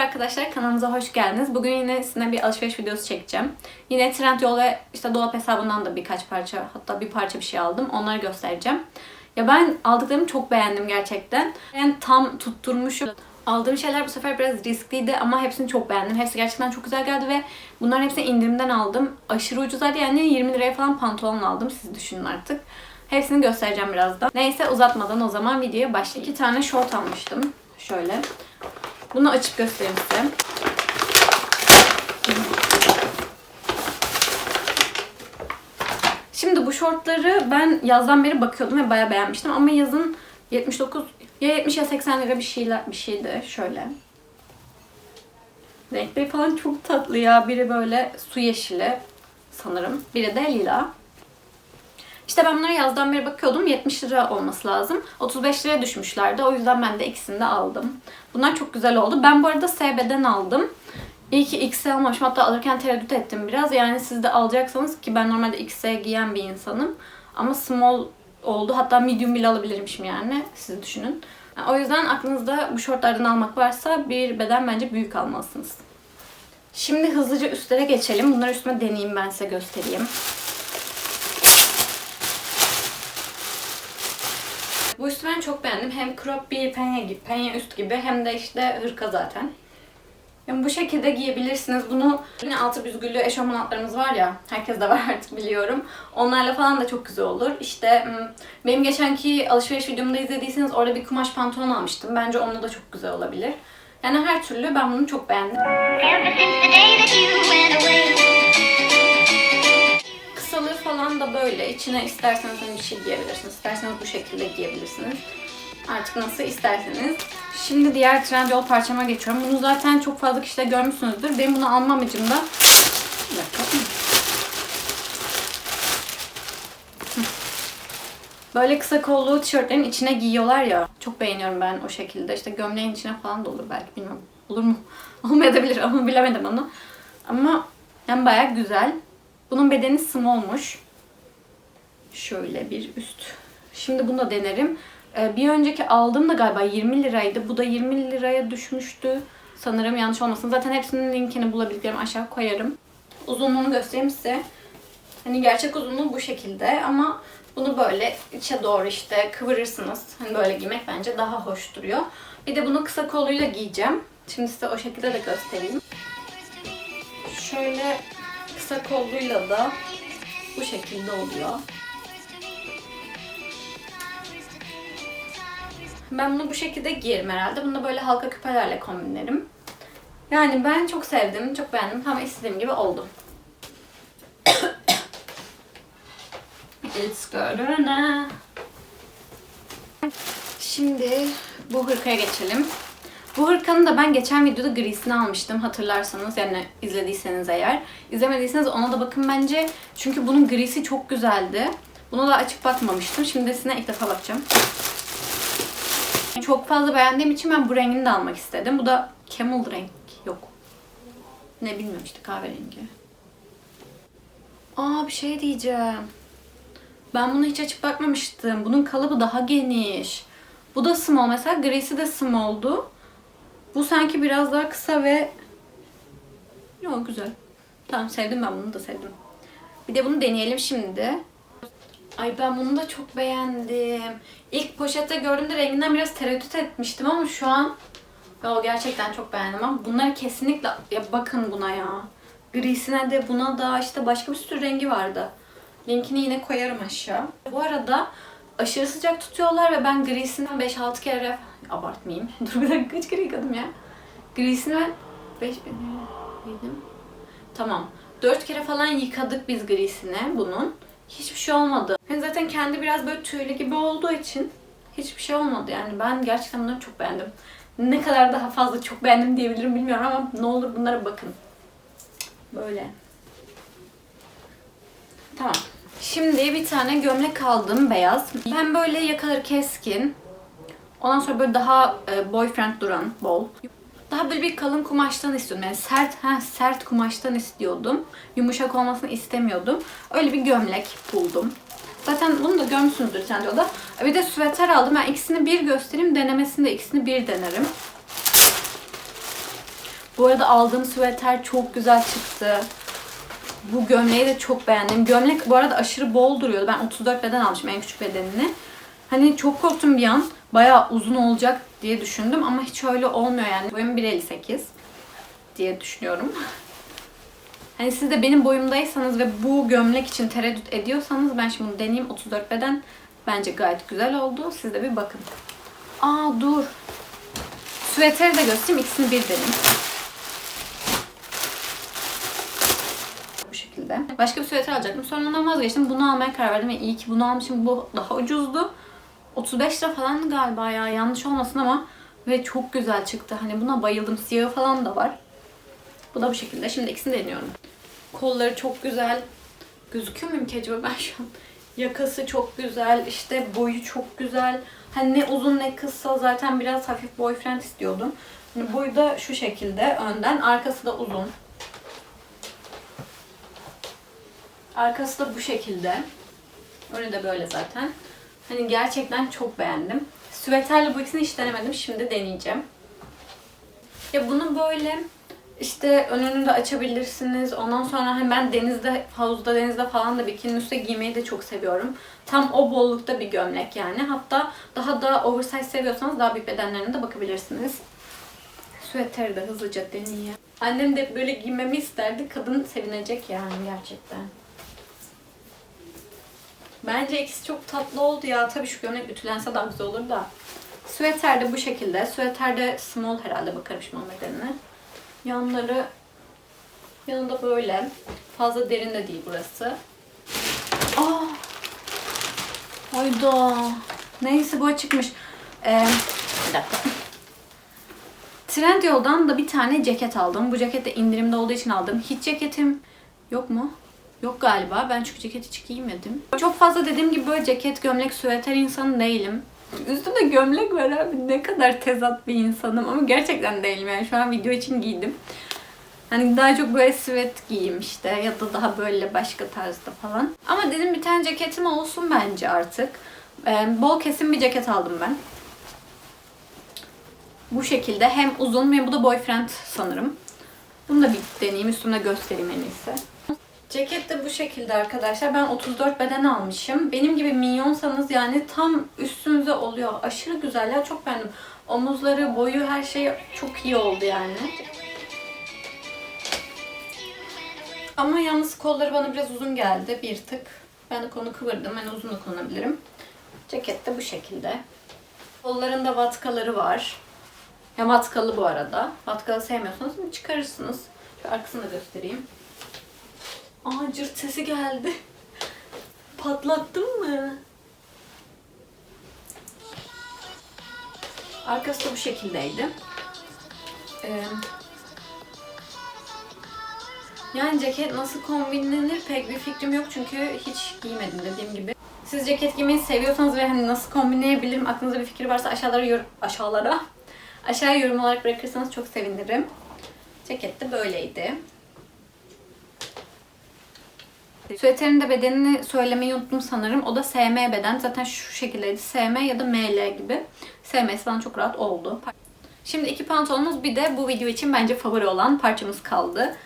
arkadaşlar kanalımıza hoş geldiniz. Bugün yine sizinle bir alışveriş videosu çekeceğim. Yine Trendyol ve işte dolap hesabından da birkaç parça hatta bir parça bir şey aldım. Onları göstereceğim. Ya ben aldıklarımı çok beğendim gerçekten. Yani tam tutturmuşum. Aldığım şeyler bu sefer biraz riskliydi ama hepsini çok beğendim. Hepsi gerçekten çok güzel geldi ve bunların hepsini indirimden aldım. Aşırı ucuzlardı yani 20 liraya falan pantolon aldım. Siz düşünün artık. Hepsini göstereceğim birazdan. Neyse uzatmadan o zaman videoya başlayalım. İki tane short almıştım. Şöyle. Bunu açıp göstereyim size. Şimdi bu şortları ben yazdan beri bakıyordum ve bayağı beğenmiştim ama yazın 79 ya 70 ya 80 lira bir şeyler bir şeydi şöyle. Renkleri falan çok tatlı ya. Biri böyle su yeşili sanırım. Biri de lila. İşte ben bunlara yazdan beri bakıyordum. 70 lira olması lazım. 35 liraya düşmüşlerdi. O yüzden ben de ikisini de aldım. Bunlar çok güzel oldu. Ben bu arada SB'den aldım. İyi ki XS almamışım. Hatta alırken tereddüt ettim biraz. Yani siz de alacaksanız ki ben normalde XS giyen bir insanım. Ama small oldu. Hatta medium bile alabilirmişim yani. Siz düşünün. O yüzden aklınızda bu şortlardan almak varsa bir beden bence büyük almalısınız. Şimdi hızlıca üstlere geçelim. Bunları üstüme deneyeyim ben size göstereyim. Bu üstü ben çok beğendim. Hem crop bir penye gibi, penye üst gibi hem de işte hırka zaten. Yani bu şekilde giyebilirsiniz. Bunu yine altı büzgülü eşofman altlarımız var ya. Herkes de var artık biliyorum. Onlarla falan da çok güzel olur. İşte benim geçenki alışveriş videomda izlediyseniz orada bir kumaş pantolon almıştım. Bence onunla da çok güzel olabilir. Yani her türlü ben bunu çok beğendim. Da böyle. İçine isterseniz hani bir şey giyebilirsiniz. İsterseniz bu şekilde giyebilirsiniz. Artık nasıl isterseniz. Şimdi diğer Trendyol parçama geçiyorum. Bunu zaten çok fazla kişide görmüşsünüzdür. Benim bunu alma amacım da... Böyle kısa kollu tişörtlerin içine giyiyorlar ya. Çok beğeniyorum ben o şekilde. İşte gömleğin içine falan da olur belki bilmiyorum. Olur mu? Olmayabilir ama bilemedim onu. Ama yani bayağı güzel. Bunun bedeni small'muş. Şöyle bir üst. Şimdi bunu da denerim. Ee, bir önceki aldığım da galiba 20 liraydı. Bu da 20 liraya düşmüştü. Sanırım yanlış olmasın. Zaten hepsinin linkini bulabildiklerim aşağı koyarım. Uzunluğunu göstereyim size. Hani gerçek uzunluğu bu şekilde ama bunu böyle içe doğru işte kıvırırsınız. Hani böyle giymek bence daha hoş duruyor. Bir de bunu kısa koluyla giyeceğim. Şimdi size o şekilde de göstereyim. Şöyle kısa kolluyla da bu şekilde oluyor. Ben bunu bu şekilde giyerim herhalde. Bunu da böyle halka küpelerle kombinlerim. Yani ben çok sevdim, çok beğendim. Tam istediğim gibi oldu. It's gonna. Şimdi bu hırkaya geçelim. Bu hırkanın da ben geçen videoda grisini almıştım hatırlarsanız yani izlediyseniz eğer. İzlemediyseniz ona da bakın bence. Çünkü bunun grisi çok güzeldi. Bunu da açıp bakmamıştım. Şimdi size ilk defa bakacağım. Çok fazla beğendiğim için ben bu rengini de almak istedim. Bu da camel renk. Yok. Ne bilmiyorum işte kahverengi. Aa bir şey diyeceğim. Ben bunu hiç açıp bakmamıştım. Bunun kalıbı daha geniş. Bu da small mesela. Grisi de small'du. Bu sanki biraz daha kısa ve... Yok güzel. Tamam sevdim ben bunu da sevdim. Bir de bunu deneyelim şimdi. Ay ben bunu da çok beğendim. İlk poşette gördüğümde renginden biraz tereddüt etmiştim ama şu an Yo, gerçekten çok beğendim ama bunları kesinlikle ya bakın buna ya. Grisine de buna da işte başka bir sürü rengi vardı. Linkini yine koyarım aşağı. Bu arada aşırı sıcak tutuyorlar ve ben grisinden 5-6 kere abartmayayım. Dur bir dakika kaç kere yıkadım ya. Grisini ben 5 yedim. Tamam. 4 kere falan yıkadık biz grisini bunun. Hiçbir şey olmadı. Yani zaten kendi biraz böyle tüylü gibi olduğu için hiçbir şey olmadı yani. Ben gerçekten bunları çok beğendim. Ne kadar daha fazla çok beğendim diyebilirim bilmiyorum ama ne olur bunlara bakın. Böyle. Tamam. Şimdi bir tane gömlek aldım beyaz. Ben böyle yakaları keskin. Ondan sonra böyle daha e, boyfriend duran, bol. Daha böyle bir kalın kumaştan istiyordum. Yani sert, ha, sert kumaştan istiyordum. Yumuşak olmasını istemiyordum. Öyle bir gömlek buldum. Zaten bunu da görmüşsünüzdür Trendyol'da. Bir de süveter aldım. Ben ikisini bir göstereyim. Denemesinde ikisini bir denerim. Bu arada aldığım süveter çok güzel çıktı. Bu gömleği de çok beğendim. Gömlek bu arada aşırı bol duruyordu. Ben 34 beden almışım en küçük bedenini. Hani çok korktum bir an. Bayağı uzun olacak diye düşündüm ama hiç öyle olmuyor yani. Boyum 1.58 diye düşünüyorum. Hani siz de benim boyumdaysanız ve bu gömlek için tereddüt ediyorsanız ben şimdi bunu deneyeyim. 34 beden bence gayet güzel oldu. Siz de bir bakın. Aa dur. Süveteri de göstereyim. İkisini bir deneyim. Bu şekilde. Başka bir süveter alacaktım. Sonra ondan vazgeçtim. Bunu almaya karar verdim. Ve iyi ki bunu almışım. Bu daha ucuzdu. 35 lira falan galiba ya. Yanlış olmasın ama ve çok güzel çıktı. Hani buna bayıldım. Siyahı falan da var. Bu da bu şekilde. Şimdi ikisini deniyorum. Kolları çok güzel. Gözüküyor muyum ki acaba ben şu an? Yakası çok güzel. işte boyu çok güzel. Hani ne uzun ne kısa zaten biraz hafif boyfriend istiyordum. Hani boyu da şu şekilde önden. Arkası da uzun. Arkası da bu şekilde. Önü de böyle zaten. Hani gerçekten çok beğendim. Süveterle bu ikisini hiç denemedim. Şimdi deneyeceğim. Ya bunu böyle işte önünü de açabilirsiniz. Ondan sonra hani ben denizde, havuzda, denizde falan da bikinin üstüne giymeyi de çok seviyorum. Tam o bollukta bir gömlek yani. Hatta daha da oversize seviyorsanız daha büyük bedenlerine de bakabilirsiniz. Süveteri de hızlıca deneyeyim. Annem de böyle giymemi isterdi. Kadın sevinecek yani gerçekten. Bence ikisi çok tatlı oldu ya. Tabii şu gömlek ütülense daha güzel olur da. Süveter de bu şekilde. Süveter de small herhalde bakarım şimdi bedenine. Yanları yanında böyle. Fazla derin de değil burası. Aa! Hayda. Neyse bu açıkmış. Ee, bir dakika. Trendyol'dan da bir tane ceket aldım. Bu ceket de indirimde olduğu için aldım. Hiç ceketim yok mu? Yok galiba. Ben çünkü ceket hiç giymedim. Çok fazla dediğim gibi böyle ceket, gömlek, süveter insanı değilim. Üstümde gömlek var abi. Ne kadar tezat bir insanım. Ama gerçekten değilim yani. Şu an video için giydim. Hani daha çok böyle süvet giyeyim işte. Ya da daha böyle başka tarzda falan. Ama dedim bir tane ceketim olsun bence artık. Ee, bol kesim bir ceket aldım ben. Bu şekilde hem uzun hem bu da boyfriend sanırım. Bunu da bir deneyeyim üstümde göstereyim en iyisi. Ceket de bu şekilde arkadaşlar. Ben 34 beden almışım. Benim gibi minyonsanız yani tam üstünüze oluyor. Aşırı güzel ya. Çok beğendim. Omuzları, boyu her şey çok iyi oldu yani. Ama yalnız kolları bana biraz uzun geldi. Bir tık. Ben de konu kıvırdım. Ben uzun da kullanabilirim. Ceket de bu şekilde. Kollarında vatkaları var. Ya vatkalı bu arada. Vatkalı sevmiyorsanız çıkarırsınız. Şu arkasını da göstereyim. Aa cırt sesi geldi. Patlattın mı? Arkası da bu şekildeydi. Ee, yani ceket nasıl kombinlenir pek bir fikrim yok çünkü hiç giymedim dediğim gibi. Siz ceket giymeyi seviyorsanız ve hani nasıl kombinleyebilirim aklınızda bir fikir varsa aşağılara yor aşağılara aşağıya yorum olarak bırakırsanız çok sevinirim. Ceket de böyleydi. Süveterin de bedenini söylemeyi unuttum sanırım. O da SM beden. Zaten şu şekildeydi. SM ya da ML gibi. SM'si falan çok rahat oldu. Şimdi iki pantolonumuz bir de bu video için bence favori olan parçamız kaldı.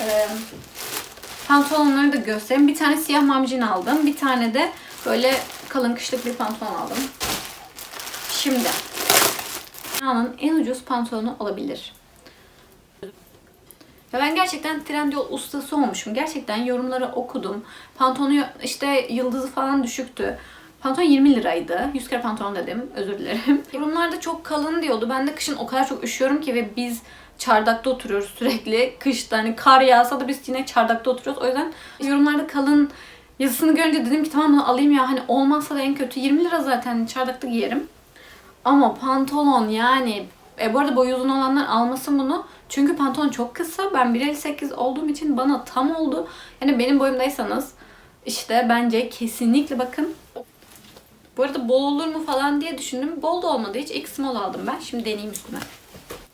Ee, pantolonları da göstereyim. Bir tane siyah mamcin aldım. Bir tane de böyle kalın kışlık bir pantolon aldım. Şimdi dünyanın en ucuz pantolonu olabilir. Ya ben gerçekten Trendyol ustası olmuşum. Gerçekten yorumları okudum. Pantolonu işte yıldızı falan düşüktü. Pantolon 20 liraydı. 100 kere pantolon dedim. Özür dilerim. Yorumlarda çok kalın diyordu. Ben de kışın o kadar çok üşüyorum ki ve biz çardakta oturuyoruz sürekli. Kışta hani kar yağsa da biz yine çardakta oturuyoruz. O yüzden yorumlarda kalın yazısını görünce dedim ki tamam bunu alayım ya. Hani olmazsa da en kötü 20 lira zaten çardakta giyerim. Ama pantolon yani e, bu arada boyu uzun olanlar almasın bunu. Çünkü pantolon çok kısa. Ben 1.58 olduğum için bana tam oldu. Yani benim boyumdaysanız işte bence kesinlikle bakın. Bu arada bol olur mu falan diye düşündüm. Bol da olmadı hiç. X small aldım ben. Şimdi deneyeyim üstüme.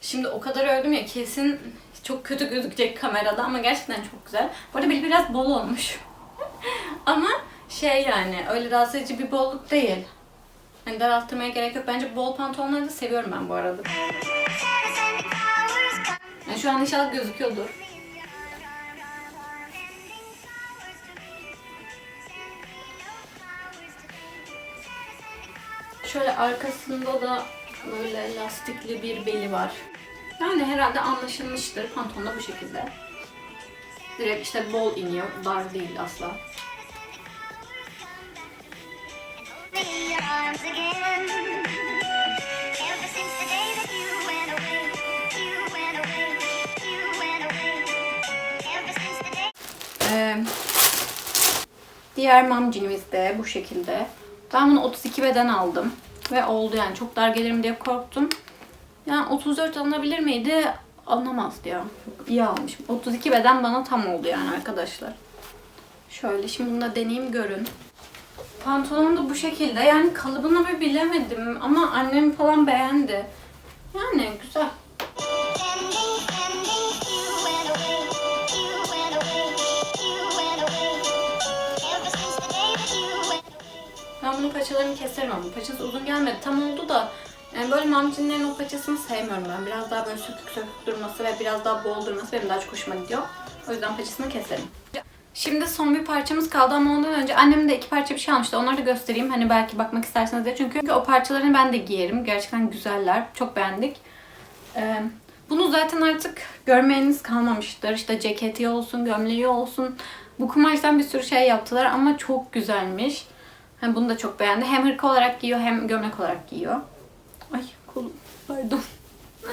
Şimdi o kadar övdüm ya kesin çok kötü gözükecek kamerada ama gerçekten çok güzel. Bu arada biraz bol olmuş. ama şey yani öyle rahatsız edici bir bolluk değil. Hani daraltmaya gerek yok. Bence bol pantolonları da seviyorum ben bu arada. Yani Şu an inşallah gözüküyordur. Şöyle arkasında da böyle lastikli bir beli var. Yani herhalde anlaşılmıştır. Pantolon da bu şekilde. Direkt işte bol iniyor. Dar değil asla. Diğer mamcinimiz de bu şekilde. Ben bunu 32 beden aldım. Ve oldu yani. Çok dar gelirim diye korktum. Yani 34 alınabilir miydi? Alınamazdı ya. İyi almışım. 32 beden bana tam oldu yani arkadaşlar. Şöyle şimdi bunu da deneyeyim görün. Pantolon da bu şekilde. Yani kalıbını bir bilemedim ama annem falan beğendi. Yani güzel. Ben bunun paçalarını keserim ama paçası uzun gelmedi. Tam oldu da yani böyle mamcinlerin o paçasını sevmiyorum ben. Biraz daha böyle sökük sökük durması ve biraz daha bol durması benim daha çok hoşuma gidiyor. O yüzden paçasını keserim. Şimdi son bir parçamız kaldı ama ondan önce annem de iki parça bir şey almıştı. Onları da göstereyim. Hani belki bakmak isterseniz diye. Çünkü o parçalarını ben de giyerim. Gerçekten güzeller. Çok beğendik. Ee, bunu zaten artık görmeyeniz kalmamıştır. İşte ceketi olsun, gömleği olsun. Bu kumaştan bir sürü şey yaptılar ama çok güzelmiş. Hani bunu da çok beğendi. Hem hırka olarak giyiyor hem gömlek olarak giyiyor. Ay kolum. Pardon.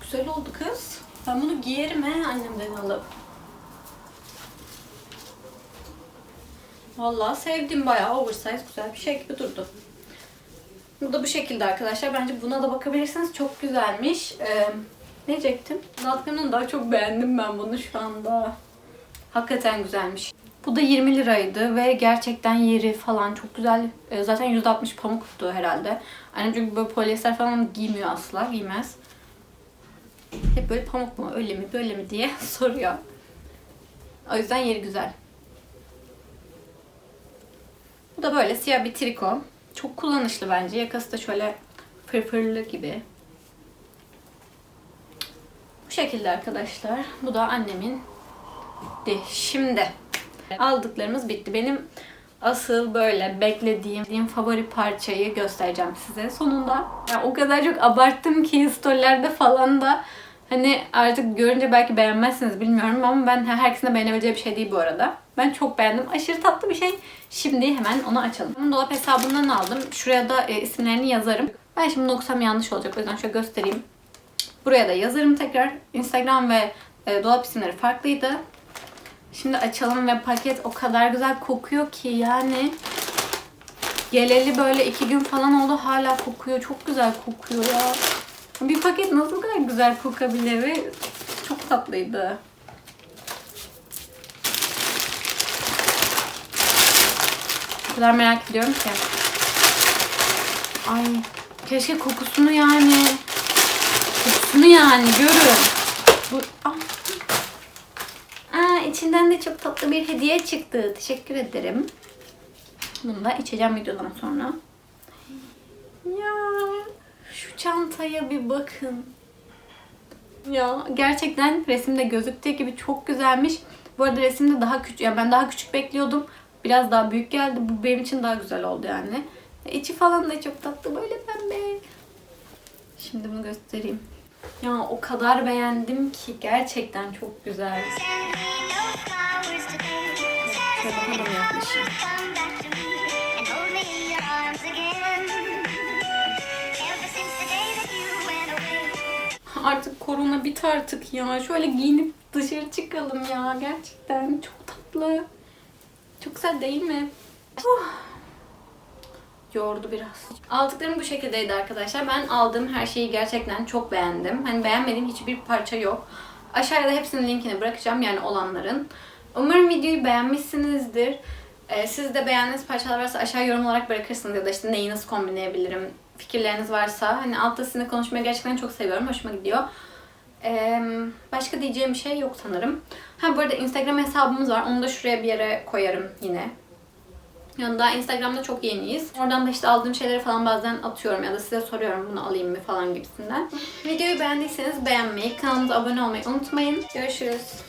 Güzel oldu kız. Ben bunu giyerim he annemden alıp. Vallahi sevdim bayağı oversize güzel bir şey gibi durdu. Bu da bu şekilde arkadaşlar. Bence buna da bakabilirsiniz. Çok güzelmiş. Ee, ne diyecektim? Zatkımdan daha çok beğendim ben bunu şu anda. Hakikaten güzelmiş. Bu da 20 liraydı ve gerçekten yeri falan çok güzel. Ee, zaten %60 pamuktu herhalde. Annem çünkü böyle polyester falan giymiyor asla, giymez. Hep böyle pamuk mu, öyle mi, böyle mi diye soruyor. O yüzden yeri güzel. Bu da böyle siyah bir triko. Çok kullanışlı bence. Yakası da şöyle fırfırlı gibi. Bu şekilde arkadaşlar. Bu da annemin bitti. Şimdi aldıklarımız bitti. Benim asıl böyle beklediğim favori parçayı göstereceğim size sonunda. Yani o kadar çok abarttım ki storylerde falan da hani artık görünce belki beğenmezsiniz bilmiyorum ama ben herkesin de beğenebileceği bir şey değil bu arada. Ben çok beğendim. Aşırı tatlı bir şey. Şimdi hemen onu açalım. Dolap hesabından aldım. Şuraya da e, isimlerini yazarım. Ben şimdi okusam yanlış olacak. O yüzden şöyle göstereyim. Buraya da yazarım tekrar. Instagram ve e, dolap isimleri farklıydı. Şimdi açalım ve paket o kadar güzel kokuyor ki yani geleli böyle iki gün falan oldu hala kokuyor. Çok güzel kokuyor ya. Bir paket nasıl bu kadar güzel kokabilir çok tatlıydı. O kadar merak ediyorum ki. Ay keşke kokusunu yani kokusunu yani görün. Bu, ah. İçinden de çok tatlı bir hediye çıktı. Teşekkür ederim. Bunu da içeceğim videodan sonra. Ya şu çantaya bir bakın. Ya gerçekten resimde gözüktüğü gibi çok güzelmiş. Bu arada resimde daha küçük, ya ben daha küçük bekliyordum. Biraz daha büyük geldi. Bu benim için daha güzel oldu yani. İçi falan da çok tatlı böyle pembe. Şimdi bunu göstereyim. Ya o kadar beğendim ki gerçekten çok güzel. Şöyle went away. Artık korona bit artık ya. Şöyle giyinip dışarı çıkalım ya. Gerçekten çok tatlı. Çok güzel değil mi? Oh. Yordu biraz. Aldıklarım bu şekildeydi arkadaşlar. Ben aldığım her şeyi gerçekten çok beğendim. Hani beğenmediğim hiçbir parça yok. Aşağıya da hepsinin linkini bırakacağım yani olanların. Umarım videoyu beğenmişsinizdir. Ee, siz de beğendiğiniz parçalar varsa aşağı yorum olarak bırakırsınız ya da işte neyi nasıl kombinleyebilirim fikirleriniz varsa. Hani altta sizinle konuşmayı gerçekten çok seviyorum. Hoşuma gidiyor. Ee, başka diyeceğim bir şey yok sanırım. Ha bu arada Instagram hesabımız var. Onu da şuraya bir yere koyarım yine. Yani daha Instagram'da çok yeniyiz. Oradan da işte aldığım şeyleri falan bazen atıyorum ya da size soruyorum bunu alayım mı falan gibisinden. Videoyu beğendiyseniz beğenmeyi, kanalımıza abone olmayı unutmayın. Görüşürüz.